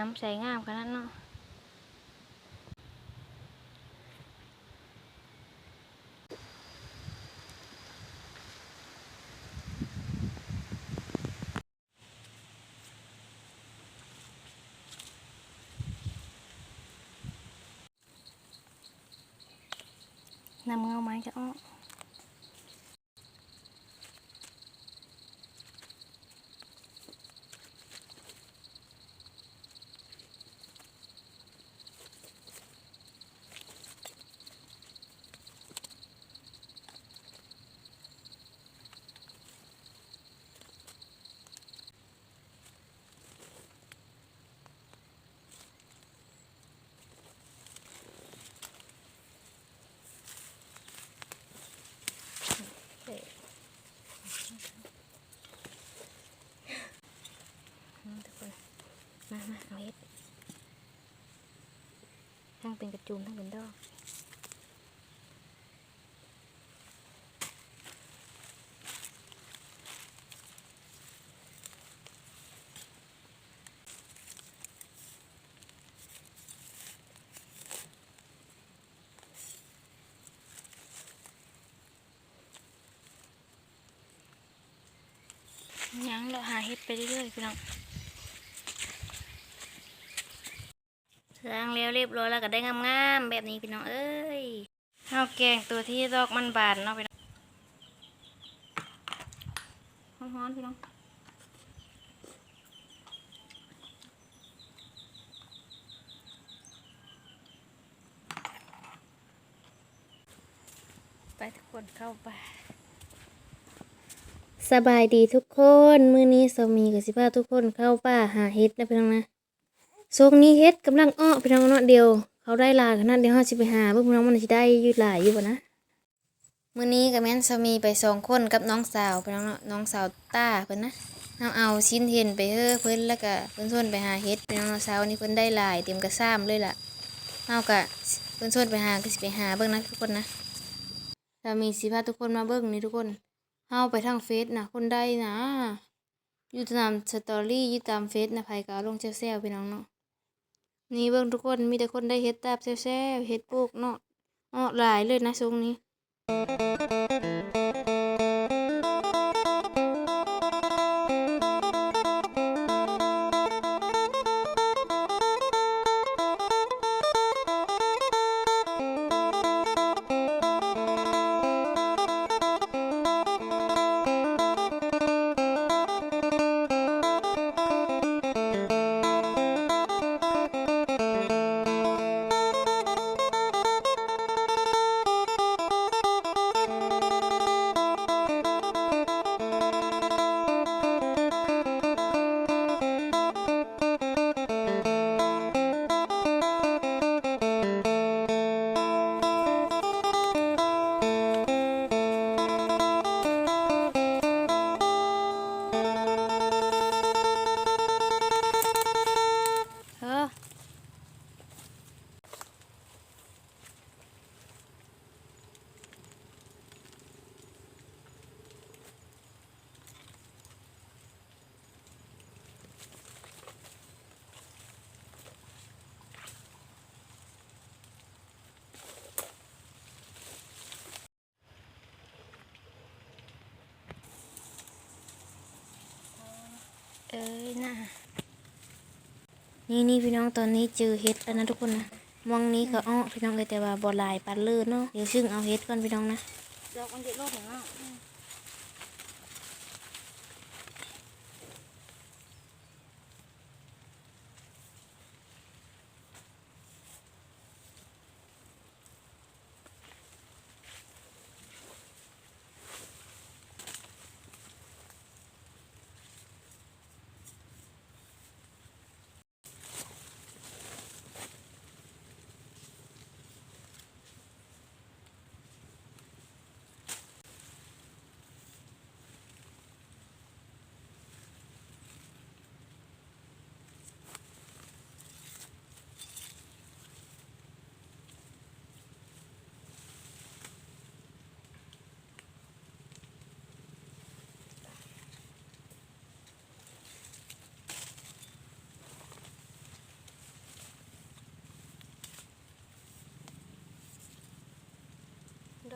น้ำใสงามขนาดเนาะนำเงาไม้จะออก มามาเอาเฮ็ดทั้งเป็นกระจุมทั้งเป็นดอกยังเราหาเฮ็ดไปเรื่อยๆพี่น้อง ล้างแล้วเรียบร้อยแล้วก็ได้งามๆแบบนี้พี่น้องเอ้ยเอาแกงตัวที่ดอกมันบานเนาะพี่น้องฮ้อนๆพี่น้องไปทุกคนเข้าไปสบายดีทุกคน มื้อนี้สามีกับสิพาทุกคนเข้าป่าหาเห็ดนะพี่น้องนะ ช่วงนี้เห็ดกำลังอ้อพี่น้องเนาะเดียว เขาได้ลาขนาดเดียวเฮาสิไปหาเบิ่งพี่น้องมันสิได้ยู่หลายอยู่บ่นะมื้อนี้กับแม่นสามีไปสองคนกับน้องสาวพี่น้องเนาะน้องสาวต้าเพิ่อนนะเฮาเอาชิ้นเห็นไปเฮ้อเพิ่อนแล้วก็เพิ่อนชวนไปหาเห็ดพี่น้องสาวนี้เพิ่อนได้หลายเต็มกระซ้ำเลยล่ะเฮาก็เพิ่อนชวนไปหาก็สิไปหาเบิ่งนะทุกคนนะสามีสิพาทุกคนมาเบิ่งนี่ทุกคนเฮาไปทางเฟซนะคนได้นะอยู่ตามสตอรี่อยู่ตามเฟซนะไผก็เอาลงแซวๆพี่น้องเนาะ นี่เบิ่งทุกคนมีแต่คนได้เฮ็ดตาบแซวๆเฮ็ดปลูกเนาะอ้อหลายเลยนะทรงนี้ นี่นี่พี่น้องตอนนี้เจอเฮ็ดแล้วนะทุกคนนะมองนี้ก็อ้อพี่น้องเลยแต่ว่าบ่หลายปันเลือเนาะเดี๋ยวซึ่งเอาเฮ็ดก่อนพี่น้องนะดอกมันเด็ดโลกของเน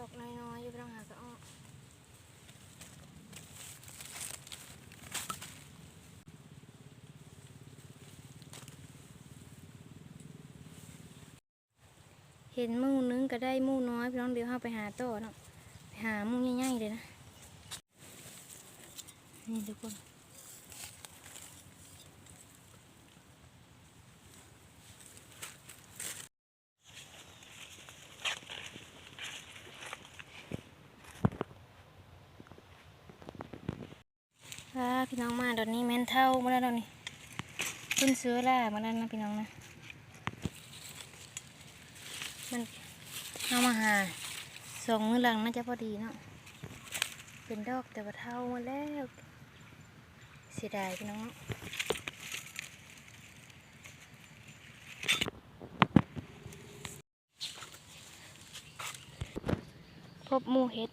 าะอกน้อยๆอยู่พี่น้องหาก็ออกเห็นมูนึงก็ได้มูน้อยพี่น้องเดี๋ยวเราไปหาต่อเนาะไปหามูใหญ่ๆเลยนะ นี่ทุกคนอ่า พี่น้องมาตอนนี้แม่นเท่ามาแล้วตอนนี้ขึ้นเสื้อล่ามาแล้วนะพี่น้องนะ มันเอามาหาสองมือหลังน่าจะพอดีเนาะ เป็นดอกแต่ว่าเท่ามาแล้ว เสียดายพี่น้องพบมูเห็ด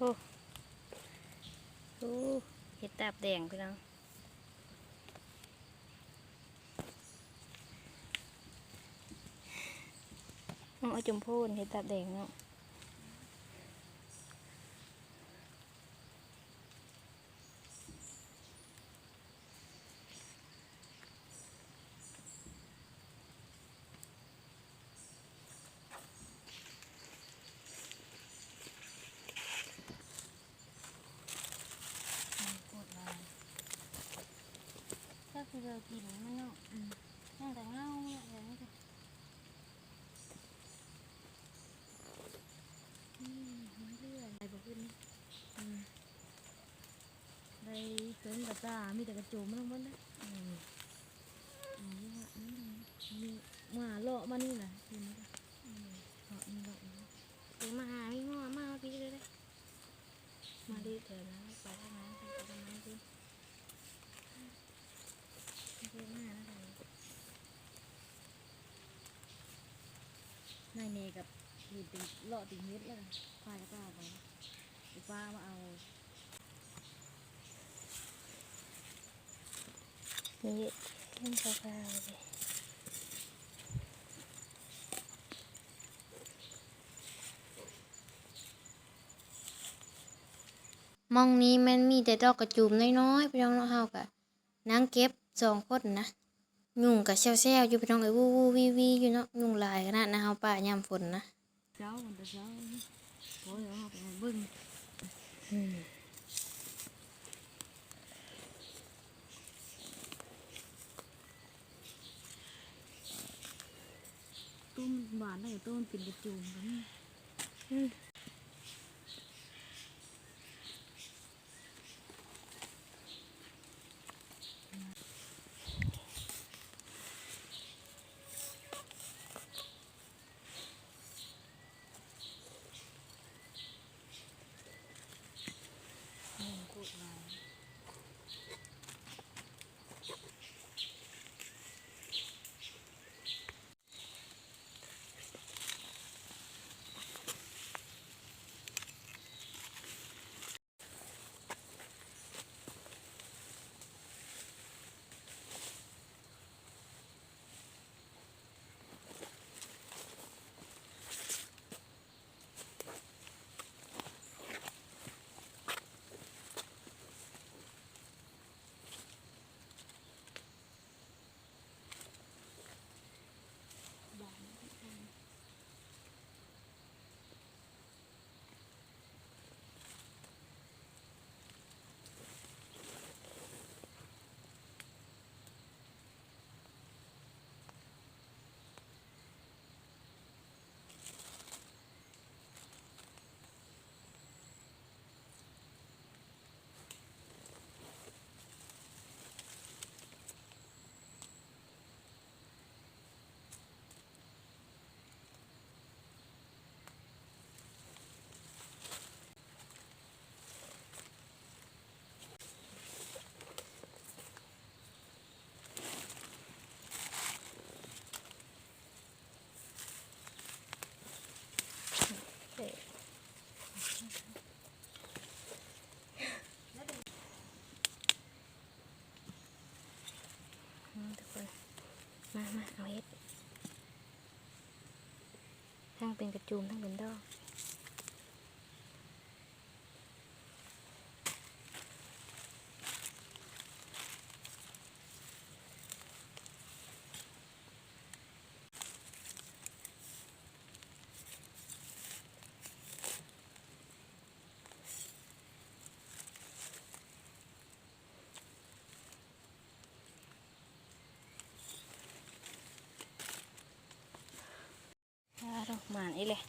โอ้ โอ้เห็ดตาบแดงพี่น้องน้องเอาจมพูนเห็ดตาบแดงเนาะ ก็คือเรากินมันเนาะนั่งแต่เงาเนี่ยอย่างนี้จ้ะไปบอกขึ้นได้เกินกับตามีแต่กระโจมมันมันนะอืมอืมว่านั่นมีมาเลาะมานี่นะเห็นไหมจ๊ะอืมเลาะนี่เลาะนี่เดี๋ยวมาหาพี่ง้อมาเอาพี่เลยเลยมาดีเถอะนะไปทางนั้นไปทางนั้นพี่เดี๋ยวมาแล้วกัน นายเนกับหีดติเลาะติเม็ดแล้วพายป้าไปป้ามาเอานี่เล่นคร่าวๆเลยมองนี้มันมีแต่ดอกกระจุมน้อยๆพี่องเนาะเฮากะนางเก็บสองคนนะ ยุงกะแซวๆอยู่พี่น้องเอ้วูวูวีวีอยู่เนาะยุงลายขนาดนะเฮาป่ายามฝนนะเจ้ามันแต่เจ้าโอ้ยเอาไปเบิ้งตุ้มหวานได้ตุ้มเป็นกระโจมกันนี่น ทั้งเป็นกระจุมทั้งเป็นดอก มานอีเลย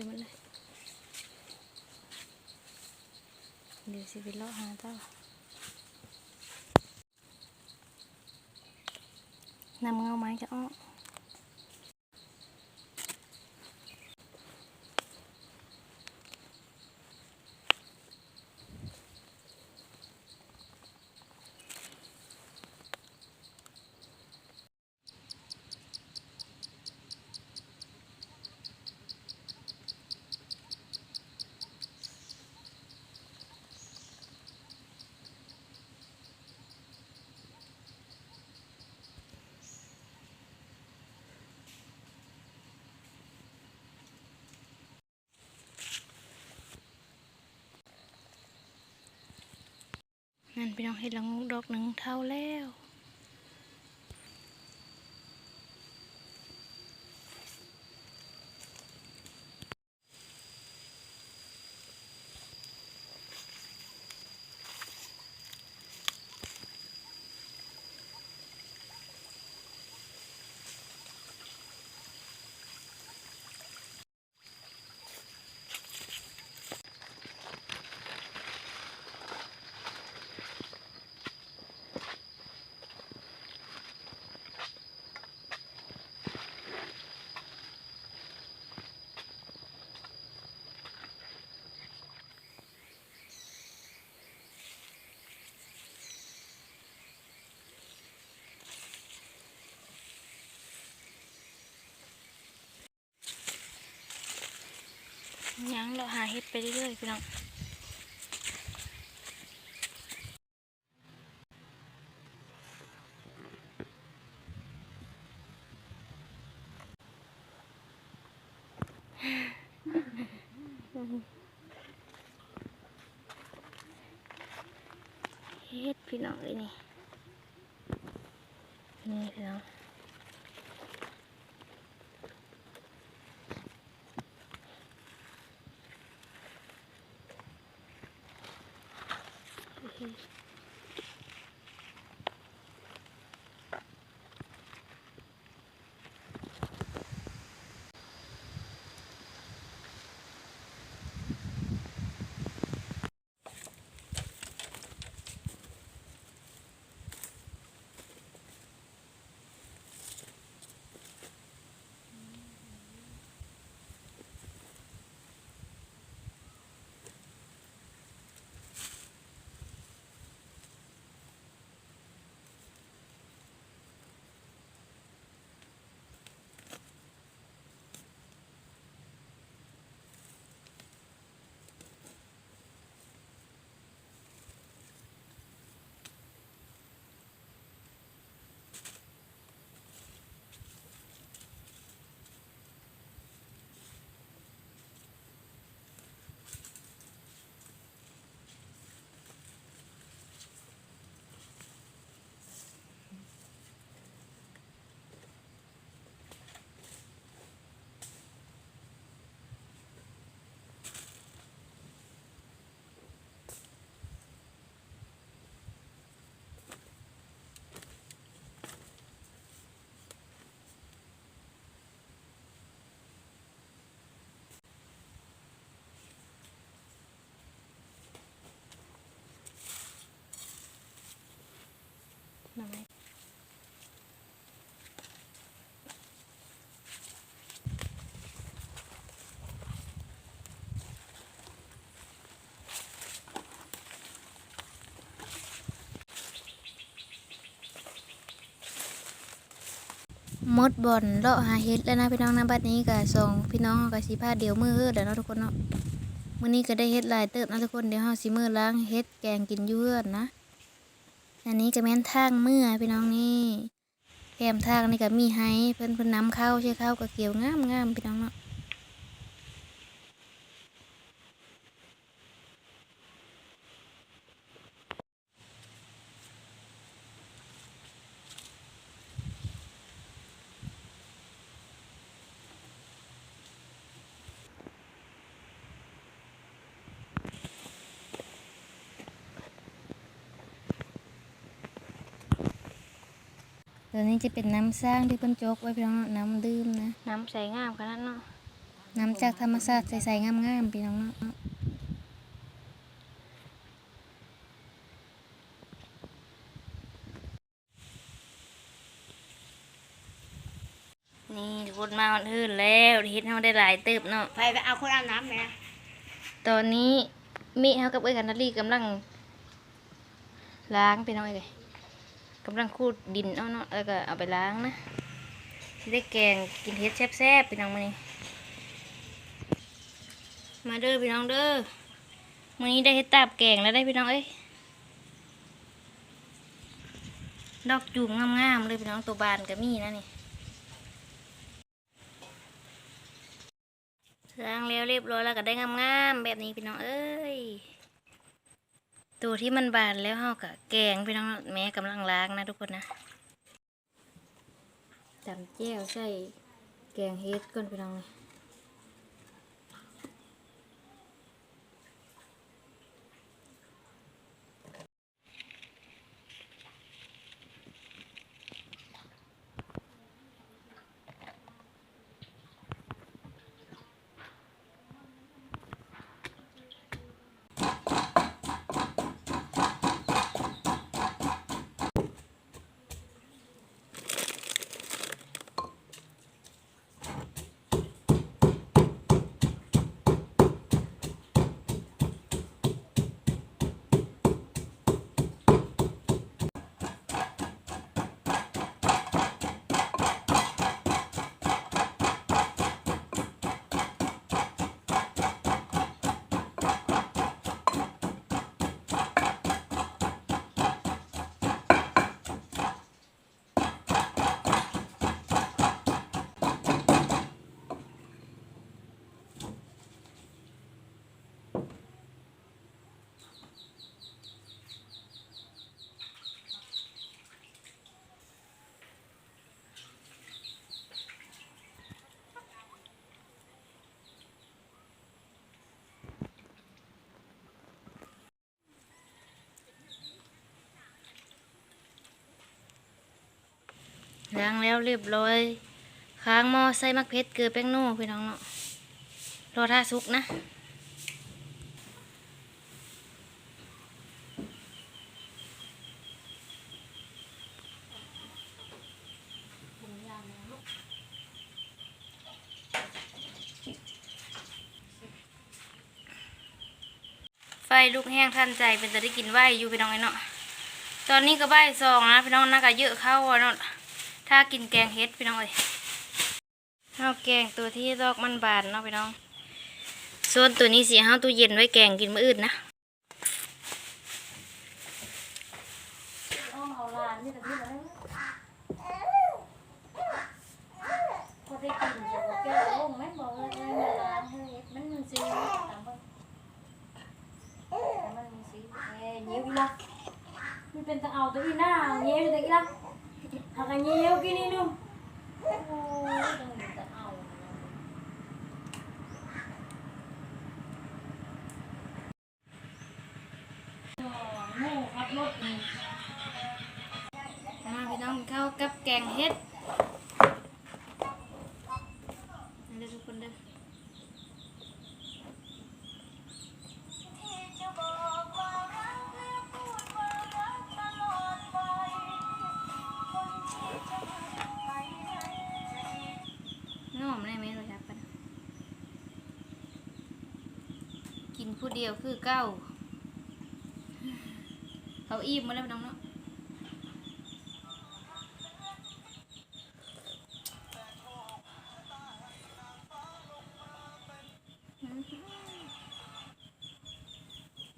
ยมันเลย เดี๋ยวสิไปเลาะหาเจ้านำเงาไม้จะอ้อ นั่นพี่น้องเห็ดละงูดอกหนึ่งเท่าแล้ว ยังเราหาเห็ดไปเรื่อยๆพี่น้อง มดบอนเลาะหาเฮ็ดแล้วนะพี่น้องนะบัดนี้ก็ส่งพี่น้องกับสีผ้าเดียวมือเฮือเดี๋ยวเนาะทุกคนเนาะมื้อนี้ก็ได้เฮ็ดหลายเติบนะทุกคนเดี๋ยวเฮาสิมื้อล้างเฮ็ดแกงกินอยู่เฮือนนะ อันนี้ก็แม่นทางเมื่อพี่น้องนี่แคมทางนี่ก็มีไห้เพิ่นเพิ่นนำเข้าใช่เข้าวก็เกี่ยวงามงามพี่น้องเนาะ ตัวนี้จะเป็นน้ำสร้างที่เพิ่นโจกไว้พี่น้องเนาะน้ำดื่มนะน้ำใสงามขนาดเนาะน้ำจากธรรมชาติใสๆงามๆพี่น้องเนาะนี่ทุกคนมาวันอื่นแล้วเฮ็ดเฮาได้หลายเติบเนาะไปไปเอาคนเอาน้ำไหมตอนนี้มิเฮากับเอ้ยกันนาลีกำลังล้างไปหน่อยเลย กำลังคูดดินเอาเนาะแล้วก็เอาไปล้างนะสิได้แกงกินเฮ็ดแซ่บๆพี่น้องมื้อนี้มาเด้อพี่น้องเด้อมื้อนี้ได้เฮ็ดตาบแกงแล้วได้พี่น้องเอ้ยดอกจูมงามๆเลยพี่น้องตัวบานก็มีนะนี่ล้างแล้วเรียบร้อยแล้วก็ได้งามๆแบบนี้พี่น้องเอ้ย ตัวที่มันบานแล้วเฮากะแกงพี่น้องแม่กำลังล้างนะทุกคนนะตำแจ้วใส่แกงเฮ็ดก่อนพี่น้องเลย ล้างแล้วเรียบร้อย ค้างหม้อใส่มักเพชรเกลือแป้งนัวพี่น้องเนาะ รอท่าสุกนะไฟลุกแห้งทันใจเป็นจะได้กินไหวอยู่พี่น้องไอ้เนาะ ตอนนี้ก็บ่ายสองนะพี่น้องน่าก็เยอะเข้าอะเนาะ ถ้ากินแกงเฮ็ดพี่น้องเอ้ยเอาแกงตัวที่ดอกมันบานเนาะพี่น้อง ส่วนตัวนี้สิเฮาตู้เย็นไว้แกงกินมื้ออื่นนะมันพอได้กินจะบอกแก้วลงแม่นบอกเลยเมื่อตามบ้เงี้ยอีละมันเป็นตะเอาตัวอีหน้าเนี้ยตัวอีละหากอันเนี้ยกินนี่นู่นโอ้ยต้องมีตะเอา โง่ครับรถนี่มา เดียวคือเก้าเขาอิ่มมาแล้วน้องเนาะ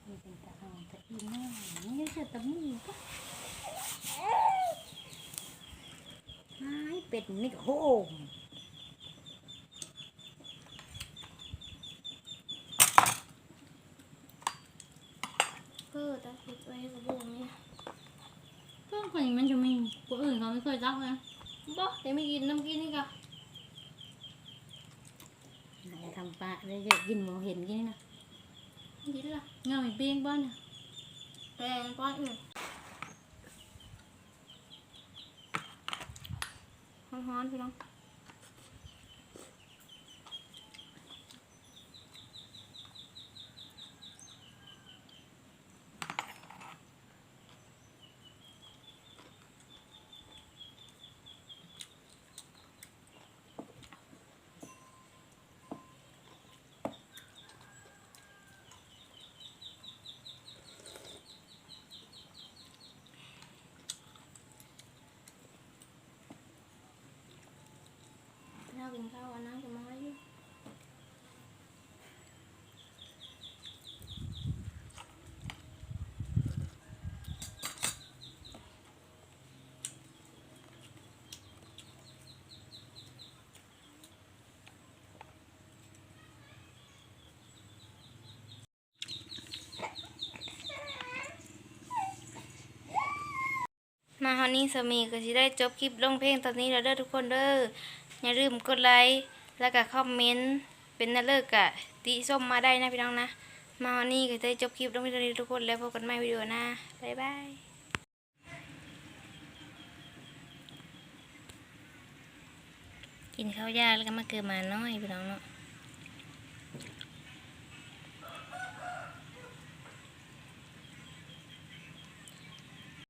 มีเป็นตะเอาตะอีหน้านี่จะตะมีปะหายเป็ดนี่โหม เพื่อตาคิดไว้กระบุงนี่ ก็ คนนี้มันจะมีคนอื่นเขาไม่เคยรักเลยบ่เดี๋ยวไม่กินน้ำกินนี่กะไหนทำปลาเลยจะกินหมองเห็นกินนะกินละเงาอีเปี้ยงบ้านเนี่ยแปลงป้อนอื่นฮ้อนๆพี่น้อง ข้าวกินข้าวอันนั้นจะมาให้อยู่มาฮอนนี้สามีก็สิได้จบคลิปลงเพลงตอนนี้แล้วเด้อทุกคนเด้อ อย่าลืมกดไลค์แล้วก็คอมเมนต์เป็นนาเลิกกะติส้มมาได้นะพี่น้องนะ มาวันนี้ก็จะจบคลิปลงเพลงตอนนี้ทุกคนแล้วพบกันใหม่วิดีโอหน้าบ๊ายบายกินข้าวยาแล้วก็มาเกิดมาน้อยพี่น้องเนาะ